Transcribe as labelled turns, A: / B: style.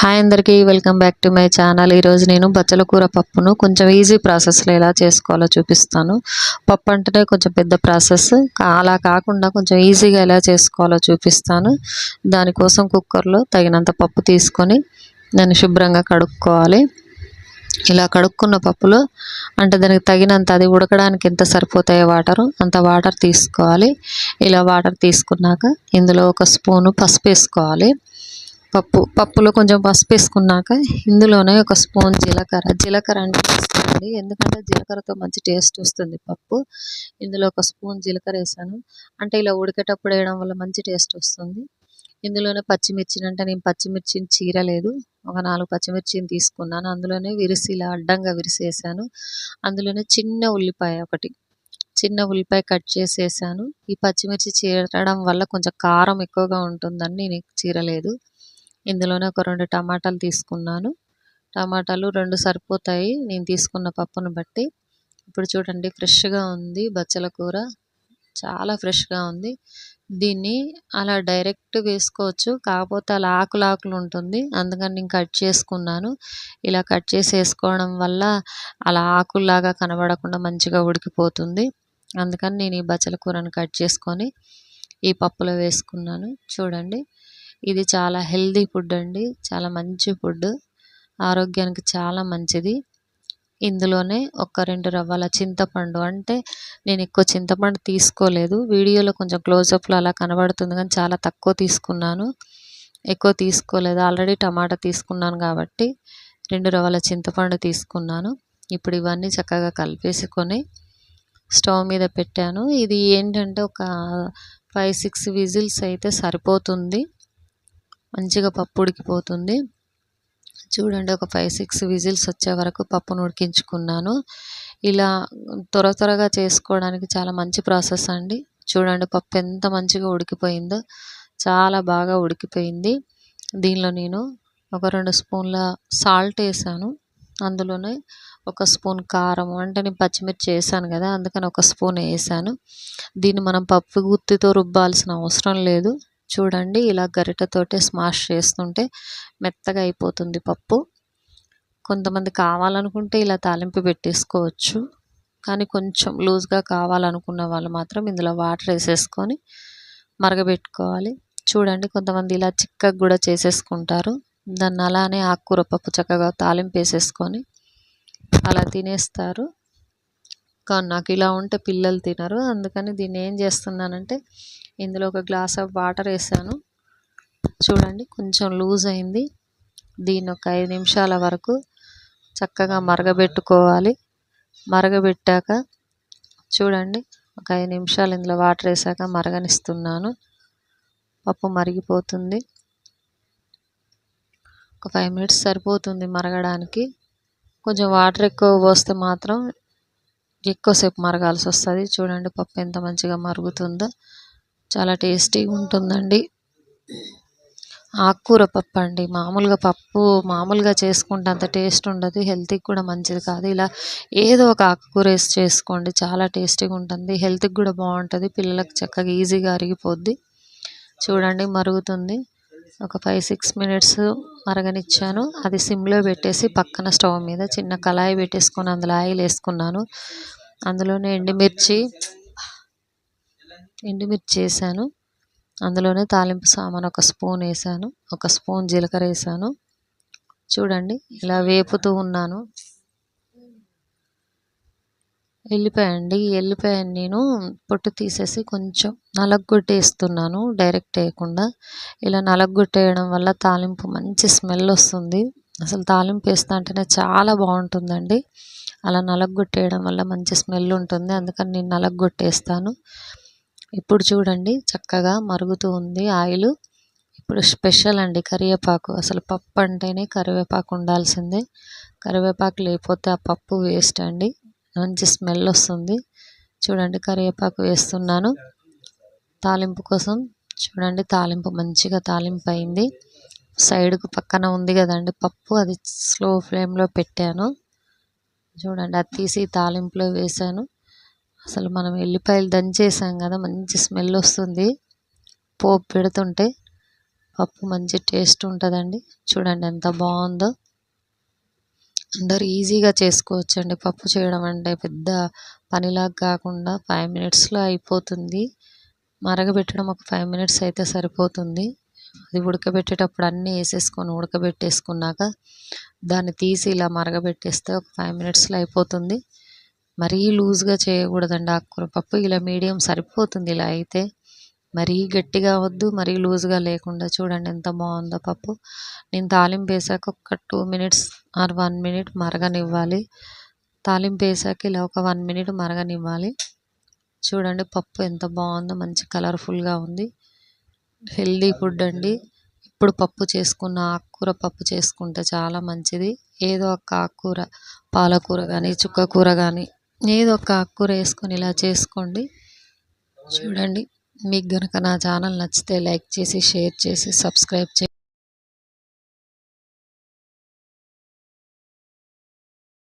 A: Hi అందరికీ welcome back to my channel. ఈరోజు నేను బచ్చల కూర పప్పును కొంచెం ఈజీ ప్రాసెస్లో ఎలా చేసుకోవాలో చూపిస్తాను. పప్పు అంటేనే కొంచెం పెద్ద ప్రాసెస్. అలా కాకుండా కొంచెం ఈజీగా ఎలా చేసుకోవాలో చూపిస్తాను. దానికోసం కుక్కర్లో తగినంత పప్పు తీసుకొని దాన్ని శుభ్రంగా కడుక్కోవాలి. ఇలా కడుక్కున్న పప్పులో అంటే దానికి తగినంత అది ఉడకడానికి ఎంత సరిపోతాయో వాటరు అంత వాటర్ తీసుకోవాలి. ఇలా వాటర్ తీసుకున్నాక ఇందులో ఒక స్పూను పసుపు వేసుకోవాలి. పప్పు పప్పులో కొంచెం పసుపు వేసుకున్నాక ఇందులోనే ఒక స్పూన్ జీలకర్ర. జీలకర్ర అంటే వేసుకోండి ఎందుకంటే జీలకర్రతో మంచి టేస్ట్ వస్తుంది పప్పు. ఇందులో ఒక స్పూన్ జీలకర్ర వేసాను. అంటే ఇలా ఉడికేటప్పుడు వేయడం వల్ల మంచి టేస్ట్ వస్తుంది. ఇందులోనే పచ్చిమిర్చిని అంటే నేను పచ్చిమిర్చిని చీరలేదు. ఒక నాలుగు పచ్చిమిర్చిని తీసుకున్నాను. అందులోనే విరిసి ఇలా అడ్డంగా విరిసేసాను అందులోనే చిన్న ఉల్లిపాయ ఒకటి. చిన్న ఉల్లిపాయ కట్ చేసేసాను ఈ పచ్చిమిర్చి చీరడం వల్ల కొంచెం కారం ఎక్కువగా ఉంటుందని నేను చీరలేదు. ఇందులోనే ఒక రెండు టమాటాలు తీసుకున్నాను. టమాటాలు రెండు సరిపోతాయి. నేను తీసుకున్న పప్పును బట్టి. ఇప్పుడు చూడండి ఫ్రెష్గా ఉంది బచ్చల కూర. చాలా ఫ్రెష్గా ఉంది. దీన్ని అలా డైరెక్ట్ వేసుకోవచ్చు. కాకపోతే అలా ఆకులు ఆకులు ఉంటుంది. అందుకని నేను కట్ చేసుకున్నాను. ఇలా కట్ చేసి వేసుకోవడం వల్ల అలా ఆకుల్లాగా కనబడకుండా మంచిగా ఉడికిపోతుంది. అందుకని నేను ఈ బచ్చల కూరను కట్ చేసుకొని ఈ పప్పులో వేసుకున్నాను. చూడండి ఇది చాలా హెల్దీ ఫుడ్ అండి. చాలా మంచి ఫుడ్. ఆరోగ్యానికి చాలా మంచిది. ఇందులోనే ఒక రెండు రవ్వల చింతపండు. అంటే నేను ఎక్కువ చింతపండు తీసుకోలేదు. వీడియోలో కొంచెం క్లోజప్లో అలా కనబడుతుంది కానీ చాలా తక్కువ తీసుకున్నాను. ఎక్కువ తీసుకోలేదు. ఆల్రెడీ టమాటా తీసుకున్నాను కాబట్టి రెండు రవ్వల చింతపండు తీసుకున్నాను. ఇప్పుడు ఇవన్నీ చక్కగా కలిపేసుకొని స్టవ్ మీద పెట్టాను. ఇది ఏంటంటే ఒక ఫైవ్ సిక్స్ విజిల్స్ అయితే సరిపోతుంది. మంచిగా పప్పు ఉడికిపోతుంది. చూడండి ఒక ఫైవ్ సిక్స్ విజిల్స్ వచ్చే వరకు పప్పును ఉడికించుకున్నాను. ఇలా త్వర త్వరగా చేసుకోవడానికి చాలా మంచి ప్రాసెస్ అండి. చూడండి పప్పు ఎంత మంచిగా ఉడికిపోయిందో చాలా బాగా ఉడికిపోయింది. దీనిలో నేను ఒక రెండు స్పూన్ల సాల్ట్ వేసాను. అందులోనే ఒక స్పూన్ కారం అంటే నేను పచ్చిమిర్చి వేసాను కదా అందుకని ఒక స్పూన్ వేసాను. దీన్ని మనం పప్పు గుత్తితో రుబ్బాల్సిన అవసరం లేదు. చూడండి ఇలా గరిటతోటే స్మాష్ చేస్తుంటే మెత్తగా అయిపోతుంది పప్పు. కొంతమంది కావాలనుకుంటే ఇలా తాలింపు పెట్టేసుకోవచ్చు. కానీ కొంచెం లూజ్గా కావాలనుకున్న వాళ్ళు మాత్రం ఇందులో వాటర్ వేసేసుకొని మరగబెట్టుకోవాలి. చూడండి కొంతమంది ఇలా చిక్కగా కూడా చేసేసుకుంటారు. దాన్ని అలానే ఆకుకూర పప్పు చక్కగా తాలింపు వేసేసుకొని అలా తినేస్తారు. కానీ నాకు ఇలా ఉంటే పిల్లలు తినరు. అందుకని దీన్ని ఏం చేస్తున్నానంటే ఇందులో ఒక గ్లాస్ ఆఫ్ వాటర్ వేసాను. చూడండి కొంచెం లూజ్ అయింది. దీన్ని ఒక ఐదు నిమిషాల వరకు చక్కగా మరగబెట్టుకోవాలి. మరగబెట్టాక చూడండి ఒక ఐదు నిమిషాలు ఇందులో వాటర్ వేసాక మరగనిస్తున్నాను. పప్పు మరిగిపోతుంది. ఒక ఫైవ్ మినిట్స్ సరిపోతుంది మరగడానికి. కొంచెం వాటర్ ఎక్కువ పోస్తే మాత్రం ఎక్కువసేపు మరగాల్సి వస్తుంది. చూడండి పప్పు ఎంత మంచిగా మరుగుతుందో. చాలా టేస్టీగా ఉంటుందండి. ఆకుకూర పప్పు అండి. మామూలుగా పప్పు మామూలుగా చేసుకుంటే అంత టేస్ట్ ఉండదు. హెల్త్కి కూడా మంచిది కాదు. ఇలా ఏదో ఒక ఆకుకూర వేసి చేసుకోండి. చాలా టేస్టీగా ఉంటుంది. హెల్త్కి కూడా బాగుంటుంది. పిల్లలకు చక్కగా ఈజీగా అరిగిపోద్ది. చూడండి మరుగుతుంది. ఒక ఫైవ్ సిక్స్ మినిట్స్ మరగనిచ్చాను. అది సిమ్లో పెట్టేసి పక్కన స్టవ్ మీద చిన్న కళాయి పెట్టేసుకొని అందులో ఆయిల్ వేసుకున్నాను. అందులోనే ఎండుమిర్చి ఎండుమిర్చి వేసాను అందులోనే తాలింపు సామాన్ ఒక స్పూన్ వేసాను. ఒక స్పూన్ జీలకర్ర వేసాను. చూడండి ఇలా వేపుతూ ఉన్నాను. ఎల్లిపాయ అండి. ఎల్లిపాయ నేను పొట్టు తీసేసి కొంచెం నలగొట్టేస్తున్నాను డైరెక్ట్ వేయకుండా. ఇలా నలగొట్టేయడం వల్ల తాలింపు మంచి స్మెల్ వస్తుంది. అసలు తాలింపు వేస్తా అంటేనే చాలా బాగుంటుందండి. అలా నలగొట్టేయడం వల్ల మంచి స్మెల్ ఉంటుంది. అందుకని నేను నలగొట్టేస్తాను. ఇప్పుడు చూడండి చక్కగా మరుగుతూ ఉంది ఆయిల్. ఇప్పుడు స్పెషల్ అండి కరివేపాకు. అసలు పప్పు అంటేనే కరివేపాకు ఉండాల్సిందే. కరివేపాకు లేకపోతే ఆ పప్పు వేస్ట్ అండి. మంచి స్మెల్ వస్తుంది. చూడండి కరివేపాకు వేస్తున్నాను. తాలింపు కోసం చూడండి తాలింపు మంచిగా తాలింపు అయింది. సైడ్కు పక్కన ఉంది కదండి పప్పు అది స్లో ఫ్లేమ్లో పెట్టాను. చూడండి అది తీసి తాలింపులో వేసాను. అసలు మనం ఎల్లిపాయలు దంచేసాం కదా మంచి స్మెల్ వస్తుంది. పోపు పెడుతుంటే పప్పు మంచి టేస్ట్ ఉంటుందండి. చూడండి ఎంత బాగుందో. అందరు ఈజీగా చేసుకోవచ్చండి పప్పు చేయడం అంటే. పెద్ద పనిలాగా కాకుండా ఫైవ్ మినిట్స్లో అయిపోతుంది. మరగబెట్టడం ఒక ఫైవ్ మినిట్స్ అయితే సరిపోతుంది. అది ఉడకబెట్టేటప్పుడు అన్నీ వేసేసుకొని ఉడకబెట్టేసుకున్నాక దాన్ని తీసి ఇలా మరగబెట్టేస్తే ఒక ఫైవ్ మినిట్స్లో అయిపోతుంది. మరీ లూజ్గా చేయకూడదండి. ఆకుకూర పప్పు ఇలా మీడియం సరిపోతుంది ఇలా అయితే. మరీ గట్టిగా వద్దు మరీ లూజ్గా లేకుండా చూడండి ఎంత బాగుందో పప్పు. నేను తాలింపు వేసాక ఒక two minutes or one minute మరగనివ్వాలి. తాలింపు వేసాక ఇలా ఒక వన్ మినిట్ మరగనివ్వాలి. చూడండి పప్పు ఎంత బాగుందో మంచి కలర్ఫుల్గా ఉంది. హెల్దీ ఫుడ్ అండి. ఇప్పుడు పప్పు చేసుకున్న ఆకుకూర పప్పు చేసుకుంటే చాలా మంచిది. ఏదో ఒక ఆకుకూర పాలకూర కానీ చుక్కకూర కానీ ఏదో ఒక ఆకుకూర వేసుకొని ఇలా చేసుకోండి. చూడండి. మీకు కనుక నా ఛానల్ నచ్చితే లైక్ చేసి షేర్ చేసి సబ్స్క్రైబ్ చేయండి